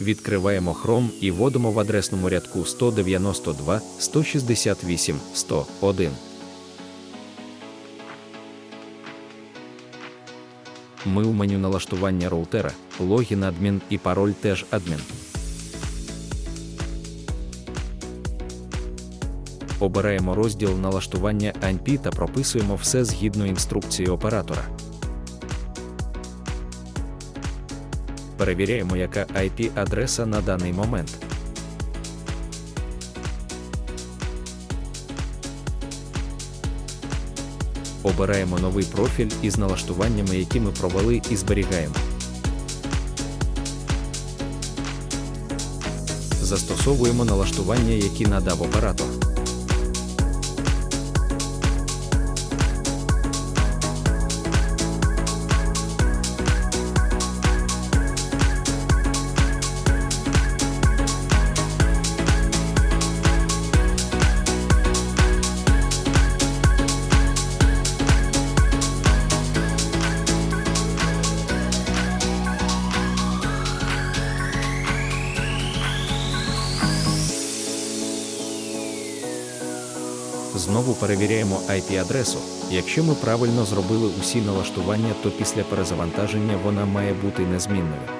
Відкриваємо Chrome і вводимо в адресному рядку 192 168 101. Ми у меню налаштування роутера, логін адмін і пароль теж адмін. Обираємо розділ налаштування ANP та прописуємо все згідно інструкції оператора. Перевіряємо, яка IP-адреса на даний момент. Обираємо новий профіль із налаштуваннями, які ми провели і зберігаємо. Застосовуємо налаштування, які надав оператор. Знову перевіряємо IP-адресу. Якщо ми правильно зробили усі налаштування, то після перезавантаження вона має бути незмінною.